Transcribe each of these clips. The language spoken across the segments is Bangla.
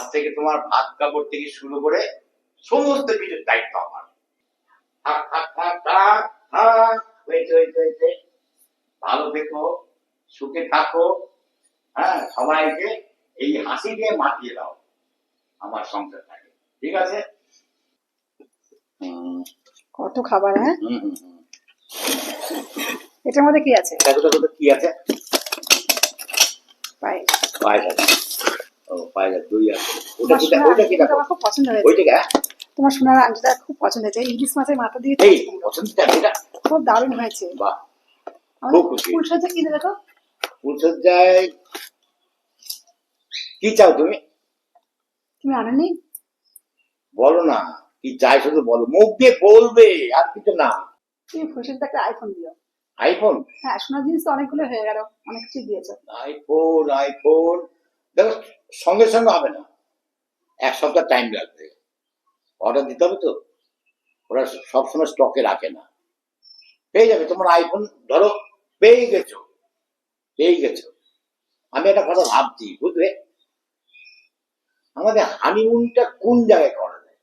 আজ থেকে তোমার ভাত কাপড় থেকে শুরু করে সমস্ত কিছুর দায়িত্ব আমার। থাক থাক থাক থাক থাক। ভালো থেকো সুখে থাকো। হ্যাঁ সবাইকে এই হাসি দিয়ে মাতিয়ে দাও। আমার সংসারটাকে। ঠিক আছে? কত খাবার হ্যাঁ। এটার মধ্যে কি আছে? দেখো দেখো কি আছে? পায়েস। পায়েস আছে। দই আছে। ওটা তোমার ওটা আমার খুব পছন্দ হয়েছে। ওইটা হ্যাঁ? তোমার সোনার আংটিটা খুব পছন্দ হয়েছে। ইলিশ মাছের মাথা দিয়ে এই পছন্দটা এটা? খুব দারুণ হয়েছে। বাহ। খুব খুশি। ফুল সাজা কি তো ফুলসজ্জায় কি চাও তুমি? তুমি আনোনি? বলো না কি চাই শুধু বলো। মুখ দিয়ে বলবে আর কিছু না। তুমি ফুল সাজা একটা আইফোন দিও। আইফোন হ্যাঁ সোনার জিনিস তো অনেকগুলো হয়ে গেল অনেক কিছু দিয়েছ। আইফোন আইফোন দেখো সঙ্গে সঙ্গে হবে না। এক সপ্তাহ টাইম লাগবে। অর্ডার দিতে হবে তো? ওরা সবসময় স্টকে রাখে না। পেয়ে যাবে। তোমার আইফোন ধরো পেয়ে গেছো। পেয়ে গেছো। আমি একটা কথা ভাবছি বুঝলে? আমাদের হানিমুনটা কোন জায়গায় করা যায়?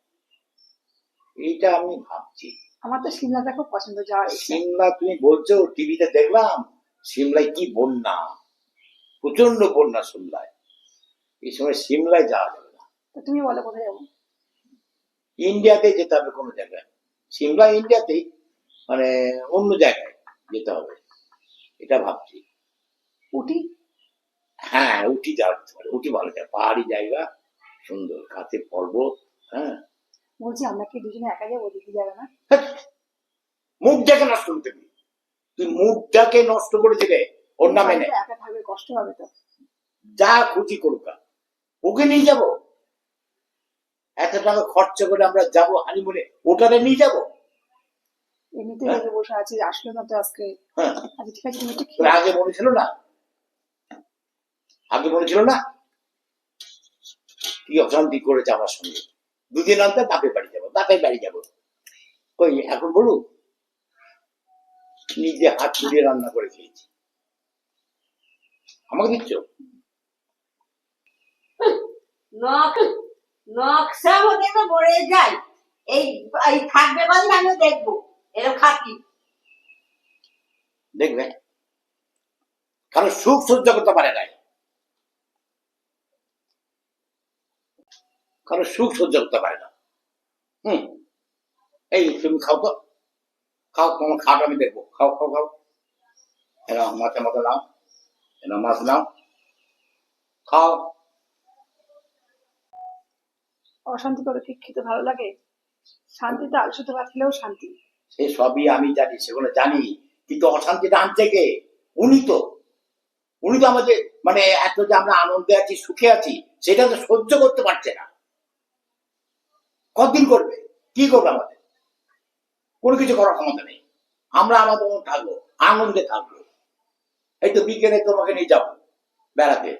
এইটা আমি ভাবছি। আমার তো সিমলাটা খুব পছন্দ যাওয়ার। সিমলা তুমি বলছো টিভিতে দেখলাম সিমলায় কি বন্যা। প্রচণ্ড বন্যা সিমলায়। এই সময় সিমলায় যাওয়া যাবে না। তুমি বলো কোথায় যাব? ইন্ডিয়াতে যেতে হবে কোনো জায়গায়। সিমলা ইন্ডিয়াতেই মানে অন্য জায়গায় যেতে হবে। এটা ভাবছি। উটি? হ্যাঁ উঠি যাওয়া যেতে পারে। উঠি ভালো জায়গা। পাহাড়ি জায়গা সুন্দর। কাছে পর্বত হ্যাঁ। বলছি আমরা কি দুজনে একা যাব? দেখি যাবে না? মুখটাকে নষ্ট করতে। তুই মুখটাকে নষ্ট করে দিলে ওর নামে একা থাকবে কষ্ট হবে তো। যা খুশি করুক না। ওকে নিয়ে যাব। এত টাকা খরচা করে আমরা যাব হানিমুনে ওটারে নিয়ে যাব। এমনিতে হ্যাঁ। বসে আছি আসলো না তো আজকে। হ্যাঁ। আচ্ছা ঠিক আছে তুমি আগে মনে ছিল না? আগে মনে ছিল না? কি অশান্তি সঙ্গে। দুদিন অন্তর বাপের বাড়ি যাব বাপের বাড়ি যাব। কই এখন বলুন নিজে হাত তুলিয়ে রান্না করে খেয়েছি। আমাকে দিচ্ছ? নকশা হতে তো মরে যায়। এই এই থাকবে দেখব। এরকম খাকি দেখবে? কারণ সুখ সহ্য করতে পারে নাই। সুখ সহ্য করতে পারে না। হুম। এই তুমি খাও তো। খাও, তোমার খাওয়াটা আমি দেখব। খাও খাও খাও। এরা মাছের মতো নাও। এরা মাছ নাও। খাও। অশান্তি করে ঠিক খেতে ভালো লাগে? শান্তিতে খেলেও শান্তি। সে সবই আমি জানি সেগুলো জানি। কিন্তু অশান্তিটা কে? উনি তো। উনি তো আমাদের মানে এত যে আমরা আনন্দে আছি, সুখে আছি, সেটা তো সহ্য করতে পারছে না। কতদিন করবে? কি করবে আমাদের? কোনো কিছু করার ক্ষমতা নেই। আমরা আমাদের মন থাকব, আনন্দে থাকব। এই তো বিকেলে তোমাকে নিয়ে যাব বেড়াতে।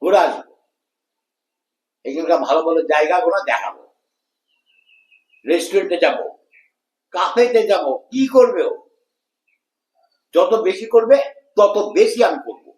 ঘুরে আসব। এখানকার ভালো ভালো জায়গাগুলো দেখাবো। রেস্টুরেন্টে যাব কাফেতে যাব, কি করবে যত বেশি করবে, তত বেশি আমি করব।